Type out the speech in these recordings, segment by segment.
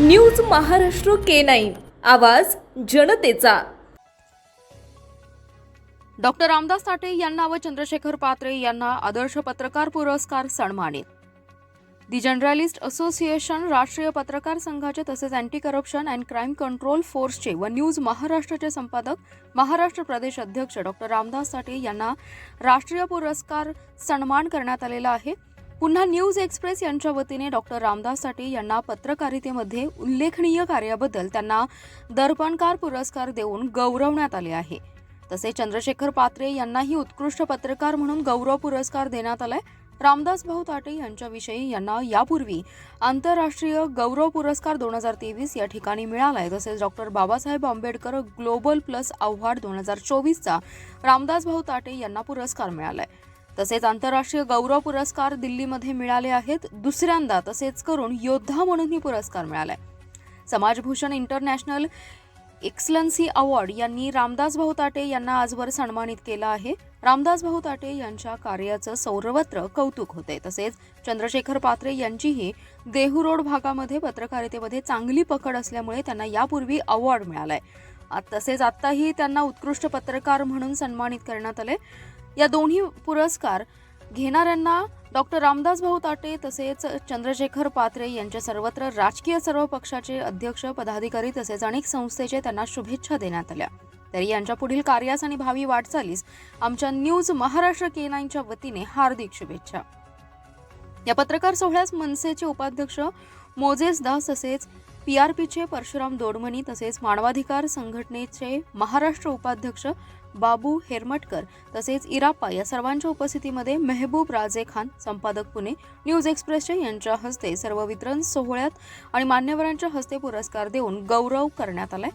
News Maharashtra K nine. आवाज जनतेचा. Doctor Ramdas साठे यांना व चंद्रशेखर पात्रे यांना आदर्श पत्रकार पुरस्कार सन्मानित. दि जर्नलिस्ट असोसिएशन राष्ट्रीय पत्रकार संघाचे तसेच anti corruption and crime control फोर्सचे व न्यूज महाराष्ट्राचे संपादक महाराष्ट्र प्रदेश अध्यक्ष डॉक्टर रामदास साठे यांना राष्ट्रीय पुरस्कार सन्मान करण्यात आलेला आहे. पुन्हा न्यूज एक्सप्रेस यांच्या वतीने डॉक्टर रामदास साठे यांना पत्रकारितेमध्ये उल्लेखनीय कार्याबद्दल त्यांना दर्पणकार पुरस्कार देऊन गौरवण्यात आले आहे. तसे चंद्रशेखर पात्रे यांनाही उत्कृष्ट पत्रकार म्हणून गौरव पुरस्कार देण्यात आलाय. रामदास भाऊ ताटे यांच्याविषयी यांना यापूर्वी आंतरराष्ट्रीय गौरव पुरस्कार दोन हजार तेवीस या ठिकाणी मिळालाय. तसेच doctor Babasaheb Ambedkar global plus award दोन हजार चोवीसचा रामदास भाऊ ताटे यांना पुरस्कार मिळालाय. तसेच आंतरराष्ट्रीय गौरव पुरस्कार दिल्लीमध्ये मिळाले आहेत. दुसऱ्यांदा तसेच करून योद्धा म्हणूनही पुरस्कार मिळालाय. समाजभूषण इंटरनॅशनल एक्सलन्सी अवॉर्ड यांनी रामदास भाऊ ताटे यांना आजवर सन्मानित केलं आहे. रामदास भाऊ ताटे यांच्या कार्याचं सर्वत्र कौतुक होते. तसेच चंद्रशेखर पात्रे यांचीही देहू रोड भागामध्ये पत्रकारितेमध्ये चांगली पकड असल्यामुळे त्यांना यापूर्वी अवॉर्ड मिळालाय. तसेच आत्ताही त्यांना उत्कृष्ट पत्रकार म्हणून सन्मानित करण्यात आले या दोन्ही पुरस्कार घेणाऱ्यांना डॉक्टर रामदास भाऊ ताटे तसेच चंद्रशेखर पात्रे यांच्या सर्वत्र राजकीय सर्व पक्षाचे अध्यक्ष पदाधिकारी तसेच अनेक संस्थेचे त्यांना शुभेच्छा देण्यात आल्या. तरी यांच्या पुढील कार्यास आणि भावी वाटचालीस आमच्या न्यूज महाराष्ट्र के नाईनच्या वतीने हार्दिक शुभेच्छा. या पत्रकार सोहळ्यास मनसेचे उपाध्यक्ष मोजेस दास तसेच पी आर पीचे परशुराम दोडमणी तसेच मानवाधिकार संघटनेचे महाराष्ट्र उपाध्यक्ष बाबू हेरमटकर तसेच इराप्पा या सर्वांच्या उपस्थितीमध्ये मेहबूब राजे खान संपादक पुणे न्यूज एक्सप्रेसचे यांच्या हस्ते सर्व वितरण सोहळ्यात आणि मान्यवरांच्या हस्ते पुरस्कार देऊन गौरव करण्यात आलाय.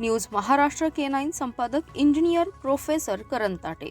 न्यूज महाराष्ट्र के नाईन संपादक इंजिनियर प्रोफेसर करण ताटे.